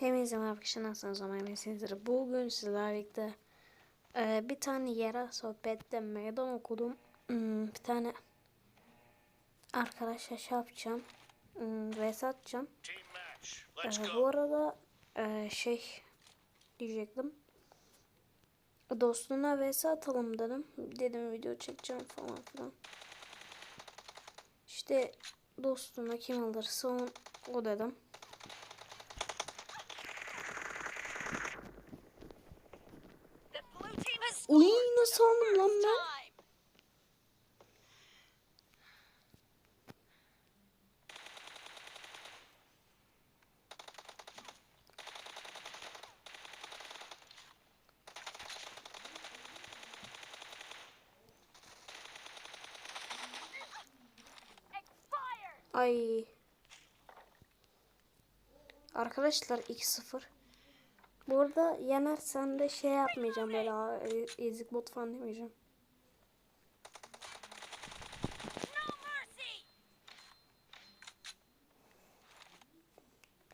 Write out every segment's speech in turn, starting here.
Hepinize merhaba arkadaşlar nasılsınız umarım iyisinizdir. Bugün sizlerle birlikte e, bir tane yere sohbette meydan okudum. Hmm, bir tane arkadaşa şey yapacağım. Hmm, res atacağım. E, bu arada e, şey diyecektim. Dostuna vs atalım dedim. Dedim video çekeceğim falan filan. İşte dostuna kim alırsa o, o dedim. Aldım lan ben? Ay. Arkadaşlar 2-0. Bu arada yenersen de şey yapmayacağım böyle "Aa, e- ezik bot falan demeyeceğim.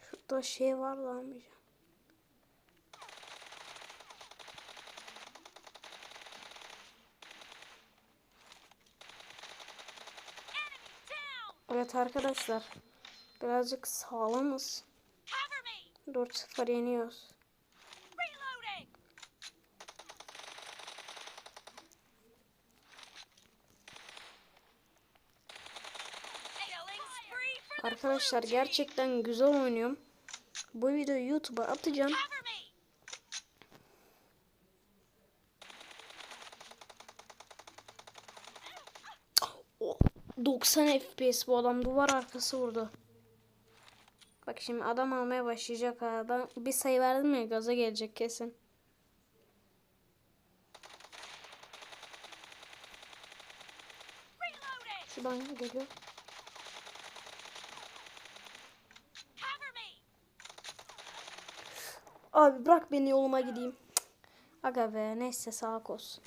Şurada şey var. Enemy down. Evet arkadaşlar. Birazcık sağlamız. Cover me. 4-0 yeniyoruz. Arkadaşlar gerçekten güzel oynuyorum. Bu videoyu YouTube'a atacağım. Cover me. O 90 FPS bu adam duvar arkası vurdu. Bak şimdi adam almaya başlayacak ha. Ben bir sayı verdim ya gaza gelecek kesin. Şuradan geliyor. Abi bırak beni yoluma gideyim. Cık. Aga be neyse sağlık olsun.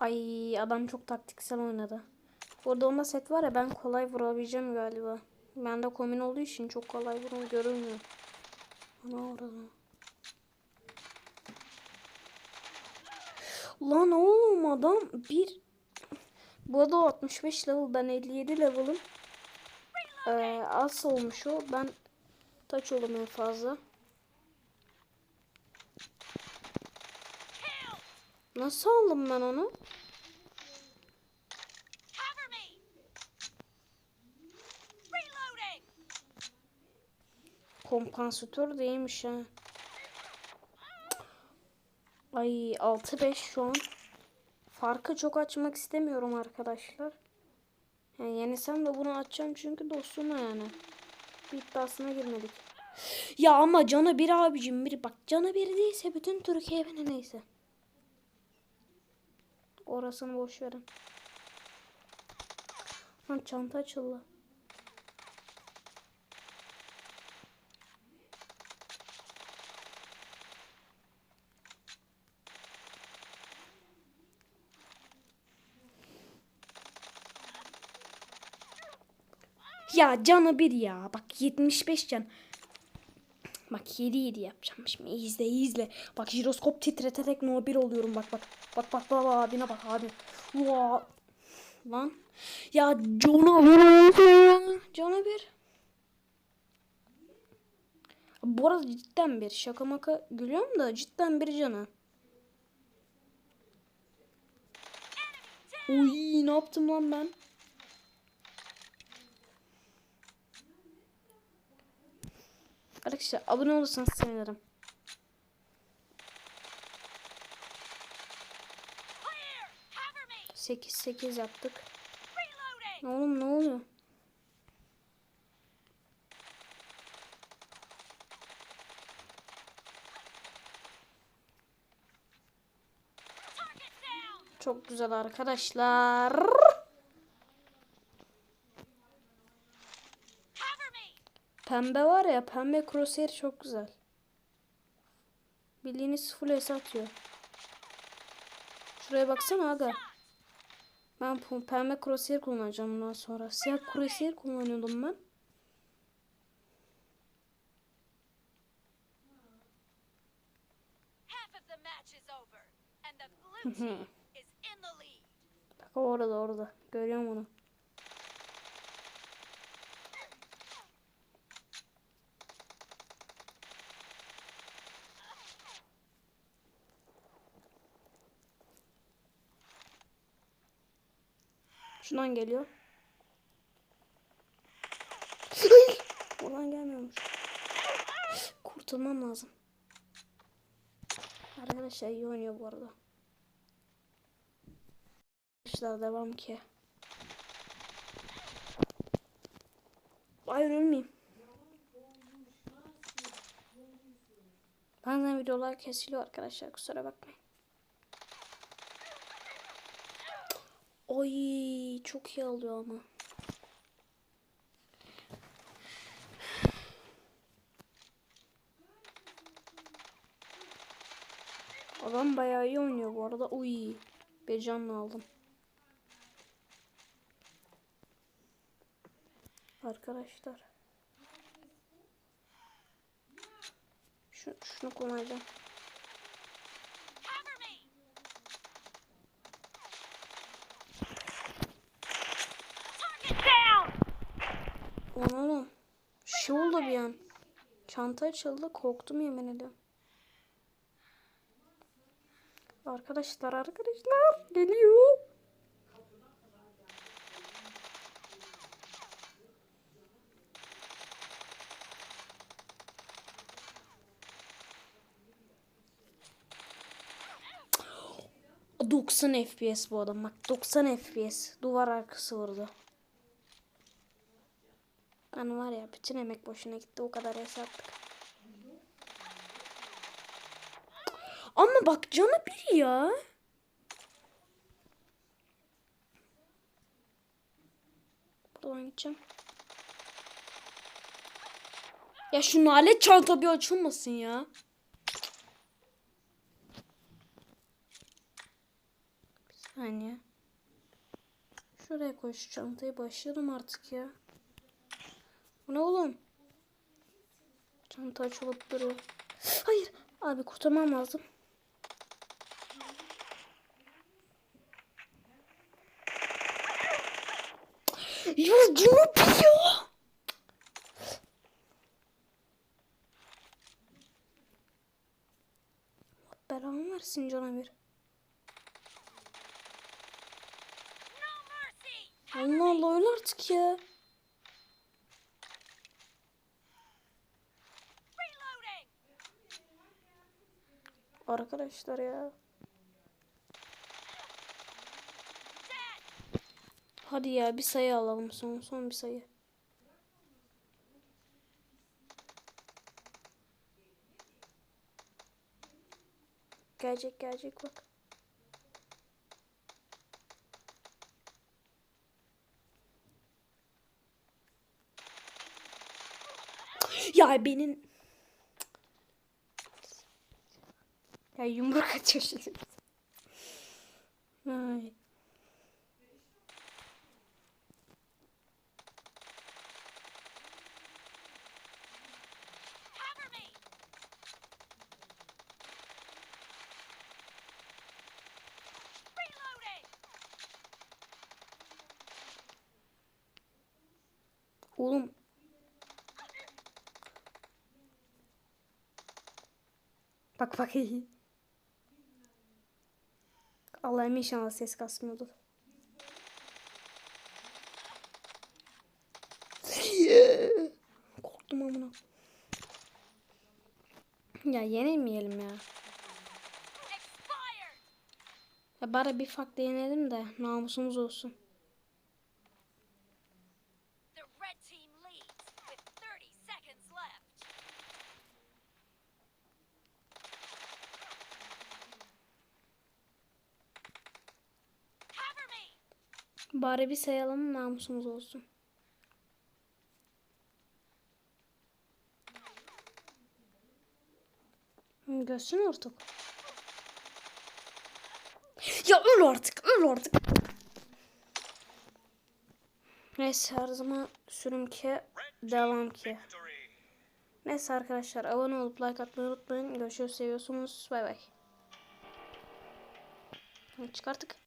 Ay adam çok taktiksel oynadı. Burada onda set var ya ben kolay vurabileceğim galiba. Bende kombin olduğu için çok kolay vurum görünmüyor. Ana orada. Lan oğlum adam bir bu arada o 65 level ben 57 level'ım. Ee, az olmuş o. Ben taç oldum en fazla. Nasıl aldım ben onu? Kompansatör değilmiş ha. Ay 6-5 şu an. Farkı çok açmak istemiyorum arkadaşlar. Yani yenisem de bunu açacağım çünkü dostum yani. Bir iddiasına girmedik. Ya ama canı bir abicim bir bak canı bir değilse bütün Türkiye beni neyse. Orasını boş verin. Lan çanta açıldı. Ya canı bir ya. Bak 75 can. Bak 7 7 yapacağım şimdi. izle izle. Bak jiroskop titreterek no 1 oluyorum bak bak. Bak bak bak bak abine bak abi. Vaa. Lan. Ya cana bir. Cana bir. Bu arada cidden bir. Şaka maka gülüyorum da cidden bir canı. Uy ne yaptım lan ben? Arkadaşlar abone olursanız sevinirim. 8 8 yaptık. Reloading. Oğlum ne oluyor? Çok güzel arkadaşlar. Pembe var ya pembe crosshair çok güzel. Bildiğiniz full S atıyor. Şuraya baksana aga. Ben pembe crosshair kullanacağım bundan sonra. Siyah crosshair kullanıyordum ben. Bak orada orada. Görüyorum onu. Şundan geliyor. Hayır. Oradan gelmiyormuş. Kurtulmam lazım. Arkadaşlar iyi oynuyor bu arada. Arkadaşlar devam ki. Hayır ölmeyeyim. Bazen videolar kesiliyor arkadaşlar kusura bakmayın. Oy çok iyi alıyor ama. Adam bayağı iyi oynuyor bu arada. Uy. Bir canlı aldım. Arkadaşlar. Şu, şunu kullanacağım. Lan oğlum. Şey oldu bir an. Çanta açıldı. Korktum yemin ediyorum. Arkadaşlar arkadaşlar geliyor. O 90 FPS bu adam bak 90 FPS duvar arkası vurdu. Ben var ya bütün emek boşuna gitti o kadar hesaptık. Ama bak canı bir ya. Buradan gideceğim. Ya şu nalet çanta bir açılmasın ya. Bir saniye. Şuraya koy şu çantayı başlayalım artık ya. Bu ne oğlum? Çanta açılıp duruyor. Hayır. Abi kurtarmam lazım. Ya. Allah belanı versin mercy. Allah Allah öyle artık ya. Arkadaşlar ya. Hadi ya bir sayı alalım son son bir sayı. Gelecek gelecek bak. Ya benim Cover me. Reloading. Oğlum. Bak bak. Allah'ım inşallah ses kasmıyordur. Korktum amına. Ya yenilmeyelim ya. Ya bari bir farklı yenelim de namusumuz olsun. Bari bir sayalım namusumuz olsun. Görsün artık. Ya öl artık öl artık. Neyse her zaman sürüm ki devam ki. Neyse arkadaşlar abone olup like atmayı unutmayın. Görüşürüz seviyorsunuz. Bay bay. Çıkarttık.